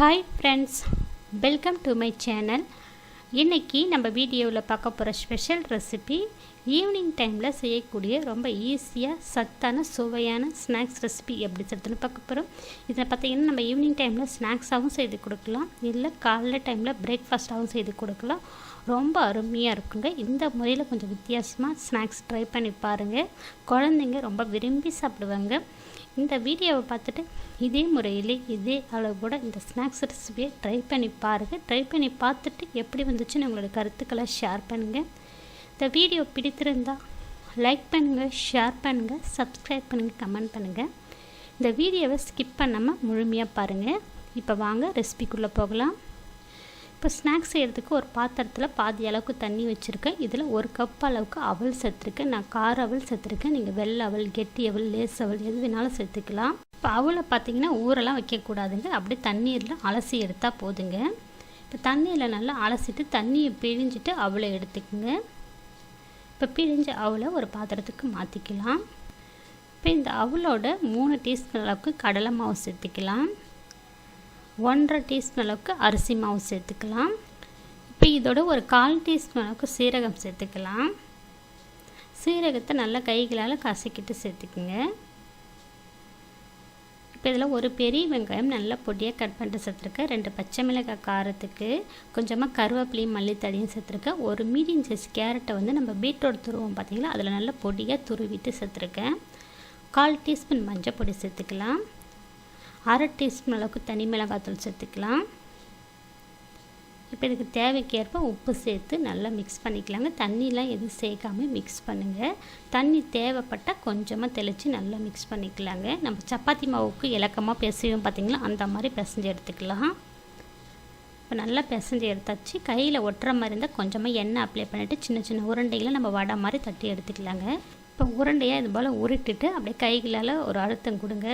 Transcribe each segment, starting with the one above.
Hi friends welcome to my channel இன்றைக்கி நம்ம வீடியோவில் பார்க்க போகிற ஸ்பெஷல் ரெசிபி ஈவினிங் டைமில் செய்யக்கூடிய ரொம்ப ஈஸியாக சத்தான சுவையான ஸ்நாக்ஸ் ரெசிபி எப்படி செய்யறதுன்னு பார்க்க போகிறோம் இதில் பார்த்திங்கன்னா நம்ம ஈவினிங் டைமில் ஸ்நாக்ஸாகவும் செய்து கொடுக்கலாம். இல்லை காலைல டைமில் பிரேக்ஃபாஸ்ட்டாகவும் செய்து கொடுக்கலாம். ரொம்ப அருமையாக இருக்குங்க. இந்த முறையில் கொஞ்சம் வித்தியாசமாக ஸ்நாக்ஸ் ட்ரை பண்ணி பாருங்கள் குழந்தைங்க ரொம்ப விரும்பி சாப்பிடுவாங்க. இந்த வீடியோவை பார்த்துட்டு இதே முறையில் இதே அளவு கூட இந்த ஸ்நாக்ஸ் ரெசிபியை ட்ரை பண்ணி பாருங்கள் ட்ரை பண்ணி பார்த்துட்டு எப்படி வந்துச்சுன்னு உங்களோட கருத்துக்களை ஷேர் பண்ணுங்கள் இந்த வீடியோ பிடித்திருந்தால் லைக் பண்ணுங்கள் ஷேர் பண்ணுங்கள் சப்ஸ்கிரைப் பண்ணுங்கள் கமெண்ட் பண்ணுங்கள் இந்த வீடியோவை ஸ்கிப் பண்ணாமல் முழுமையாக பாருங்கள் இப்போ வாங்க ரெசிபிக்குள்ளே போகலாம். இப்போ ஸ்நாக்ஸ் செய்கிறதுக்கு ஒரு பாத்திரத்தில் பாதி அளவுக்கு தண்ணி வச்சுருக்கேன். இதில் ஒரு கப் அளவுக்கு அவல் சேர்த்துருக்கேன் நான் கார அவல் சேர்த்துருக்கேன் நீங்கள் வெள்ளை அவல் கெட்டி அவல் லேஸ் அவல் எது வேணாலும் சேர்த்துக்கலாம் இப்போ அவலை பார்த்தீங்கன்னா ஊரெல்லாம் வைக்கக்கூடாதுங்க. அப்படியே தண்ணீரில் அலசி எடுத்தால் போதுங்க. இப்போ தண்ணியில் நல்லா அலசிட்டு தண்ணியை பிழிஞ்சிட்டு அவளை எடுத்துக்கோங்க. இப்போ பிழிஞ்ச அவளை ஒரு பாத்திரத்துக்கு மாற்றிக்கலாம் இப்போ இந்த அவளோட மூணு டீஸ்பூன் அளவுக்கு கடலை மாவு சேர்த்துக்கலாம். ஒன்றரை டீஸ்பூன் அளவுக்கு அரிசி மாவு சேர்த்துக்கலாம். இப்போ இதோட ஒரு கால் டீஸ்பூன் அளவுக்கு சீரகம் சேர்த்துக்கலாம். சீரகத்தை நல்லா கைகளால் கசக்கிட்டு சேர்த்துக்குங்க. இப்போ இதில் ஒரு பெரிய வெங்காயம் நல்லா பொடியாக கட் பண்ணிட்டு சேர்த்துருக்கேன். ரெண்டு பச்சை மிளகாய் காரத்துக்கு கொஞ்சமாக கருவேப்பிலையும் மல்லித்தடியும் சேர்த்துருக்கேன். ஒரு மீடியம் சைஸ் கேரட்டை வந்து நம்ம பீட்ரூட் துருவோம் பார்த்தீங்களா அதில் நல்லா பொடியாக துருவிட்டு சேர்த்துருக்கேன். கால் டீஸ்பூன் மஞ்சள் பொடி சேர்த்துக்கலாம். அரை டீஸ்பூன் அளவுக்கு தனி மிளகாத்தூள் சேர்த்துக்கலாம். இப்போ இதுக்கு தேவைக்கேற்ப உப்பு சேர்த்து நல்லா மிக்ஸ் பண்ணிக்கலாங்க. தண்ணிலாம் எதுவும் சேர்க்காமல் மிக்ஸ் பண்ணுங்கள் தண்ணி தேவைப்பட்டால் கொஞ்சமாக தெளித்து நல்லா மிக்ஸ் பண்ணிக்கலாங்க. நம்ம சப்பாத்தி மாவுக்கு இலக்கமாக பிசையும் பார்த்திங்களா அந்த மாதிரி பிசைஞ்சு எடுத்துக்கலாம். இப்போ நல்லா பிசைஞ்சு எடுத்தாச்சு. கையில் ஒட்டுற மாதிரி இருந்தால் கொஞ்சமாக எண்ணெய் அப்ளை பண்ணிவிட்டு சின்ன சின்ன உருண்டைகளை நம்ம வடை மாதிரி தட்டி எடுத்துக்கலாங்க. இப்போ உருண்டையாக இது போல் உருட்டுட்டு அப்படியே கைகளால் ஒரு அழுத்தம் கொடுங்க.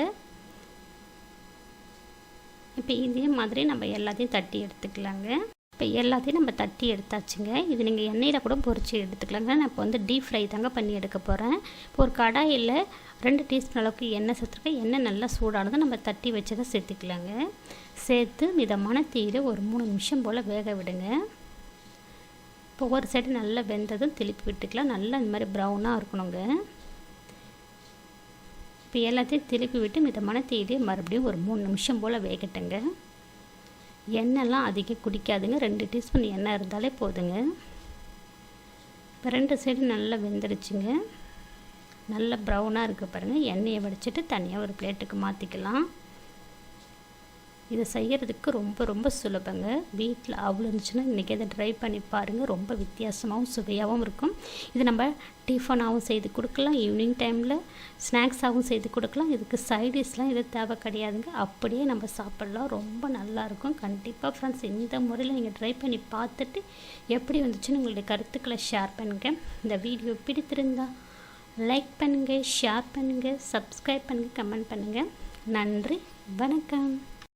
இப்போ இதே மாதிரி நம்ம எல்லாத்தையும் தட்டி எடுத்துக்கலாங்க. இப்போ எல்லாத்தையும் நம்ம தட்டி எடுத்தாச்சுங்க. இது நீங்கள் எண்ணெயில் கூட பொறிச்சு எடுத்துக்கலாங்க. நான் இப்போ வந்து டீப் ஃப்ரை தாங்க பண்ணி எடுக்க போகிறேன் இப்போ ஒரு கடாயில் ரெண்டு டீஸ்பூன் அளவுக்கு எண்ணெய் சேர்த்துருக்கேன். எண்ணெய் நல்லா சூடானதை நம்ம தட்டி வச்சதை சேர்த்துக்கலாங்க. சேர்த்து மிதமான தீயில் ஒரு மூணு நிமிஷம் போல் வேக விடுங்க. இப்போ ஒரு சைடு நல்லா வெந்ததும் திருப்பி விட்டுக்கலாம். நல்லா இந்த மாதிரி ப்ரௌனாக இருக்கணுங்க. இப்போ எல்லாத்தையும் திருப்பி விட்டு மிதமான தீயிலே மறுபடியும் ஒரு மூணு நிமிஷம் போல் வேகட்டுங்க. எண்ணெய்லாம் அதிகம் குடிக்காதுங்க. ரெண்டு டீஸ்பூன் எண்ணெய் இருந்தாலே போதுங்க. இப்போ ரெண்டு சைடு நல்லா வெந்துடுச்சுங்க. நல்ல ப்ரௌனாக இருக்க பாருங்கள் எண்ணெயை வடிச்சிட்டு தனியாக ஒரு பிளேட்டுக்கு மாற்றிக்கலாம் இதை செய்கிறதுக்கு ரொம்ப ரொம்ப சுலபங்க. வீட்டில் அவ்வளோ இருந்துச்சுன்னா இன்றைக்கி இதை ட்ரை பண்ணி பாருங்கள் ரொம்ப வித்தியாசமாகவும் சுவையாகவும் இருக்கும். இது நம்ம டிஃபனாகவும் செய்து கொடுக்கலாம். ஈவினிங் டைமில் ஸ்நாக்ஸாகவும் செய்து கொடுக்கலாம். இதுக்கு சைடிஷ்லாம் இது தேவை கிடையாதுங்க. அப்படியே நம்ம சாப்பிட்லாம். ரொம்ப நல்லாயிருக்கும் கண்டிப்பாக ஃப்ரெண்ட்ஸ் இந்த முறையில் நீங்கள் ட்ரை பண்ணி பார்த்துட்டு எப்படி வந்துச்சுன்னு உங்களுடைய கருத்துக்களை ஷேர் பண்ணுங்கள் இந்த வீடியோ பிடித்திருந்தால் லைக் பண்ணுங்கள் ஷேர் பண்ணுங்கள் சப்ஸ்கிரைப் பண்ணுங்கள் கமெண்ட் பண்ணுங்கள் நன்றி. வணக்கம்.